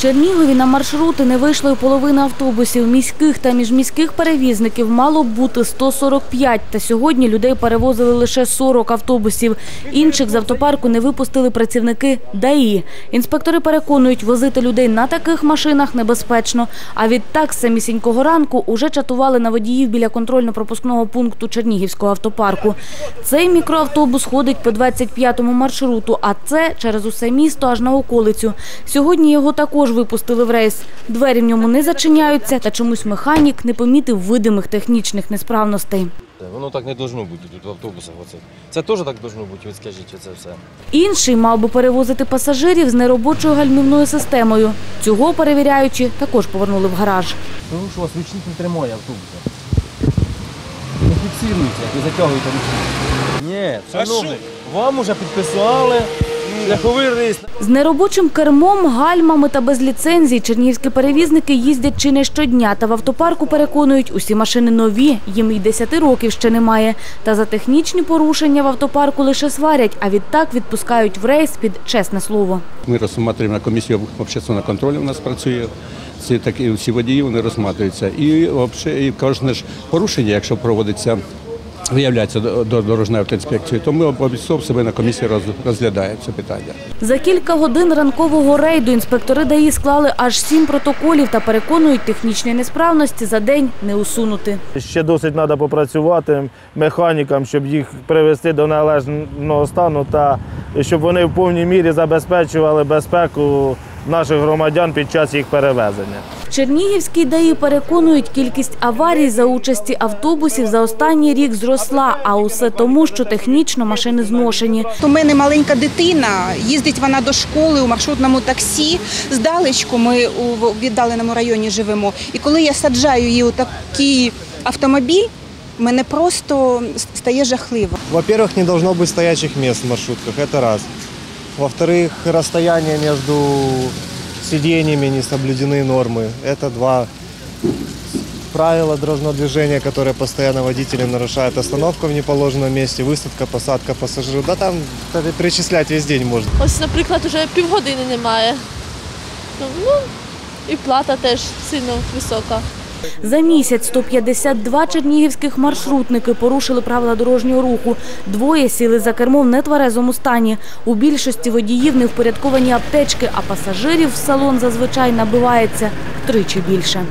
Чернігові на маршрути не вийшло й половина автобусів. Міських та міжміських перевізників мало б бути 145, та сьогодні людей перевозили лише 40 автобусів. Інших з автопарку не випустили працівники ДАІ. Інспектори переконують, возити людей на таких машинах небезпечно. А відтак з самісінького ранку уже чатували на водіїв біля контрольно-пропускного пункту Чернігівського автопарку. Цей мікроавтобус ходить по 25-му маршруту, а це через усе місто аж на околицю. Сьогодні його також випустили в рейс. Двері в ньому не зачиняються, та чомусь механік не помітив видимих технічних несправностей. Воно так не должно бути тут в автобусах. Оце. Це теж так должно бути, от скажіть оце все. Інший мав би перевозити пасажирів з неробочою гальмівною системою. Цього перевіряючи, також повернули в гараж. Тому що у вас ручник не тримає автобуса. Не фіксуйте, не затягуйте ручник. Ні, шановний, вам уже підписали шляховий рейс. З неробочим кермом, гальмами та без ліцензій чернігівські перевізники їздять чи не щодня. Та в автопарку переконують, усі машини нові, їм і 10 років ще немає. Та за технічні порушення в автопарку лише сварять, а відтак відпускають в рейс під чесне слово. Ми розсматриваємо на комісію общественного контролю. У нас працює ці такі всі водії, вони розсматриваються. І взагалі, і кожне ж порушення, якщо проводиться. Виявляється до до дорожньої автоінспекції, то ми обов'язково себе на комісії роз- розглядаємо це питання. За кілька годин ранкового рейду інспектори ДАІ склали аж сім протоколів та переконують, технічні несправності за день не усунути. Ще досить треба попрацювати механікам, щоб їх привести до належного стану та щоб вони в повній мірі забезпечували безпеку наших громадян під час їх перевезення. Чернігівські ДАІ переконують, кількість аварій за участі автобусів за останній рік зросла, а усе тому, що технічно машини зношені. У мене маленька дитина, їздить вона до школи у маршрутному таксі. Здалечку ми у віддаленому районі живемо. І коли я саджаю її у такий автомобіль, мене просто стає жахливо. Во-первых, не должно быть стоячих мест в маршрутках, это раз. Во-вторых, расстояние между сиденьями не соблюдены нормы, это два. Правила дорожного движения, которые постоянно водители нарушают, остановка в неположенном месте, высадка, посадка пассажиров, да там это перечислять весь день можно. Ось, наприклад, вже півгодини немає. Ну, ну, і плата теж сильно висока. За місяць 152 чернігівських маршрутники порушили правила дорожнього руху. Двоє сіли за кермо в нетверезому стані. У більшості водіїв не впорядковані аптечки, а пасажирів в салон зазвичай набивається втричі більше.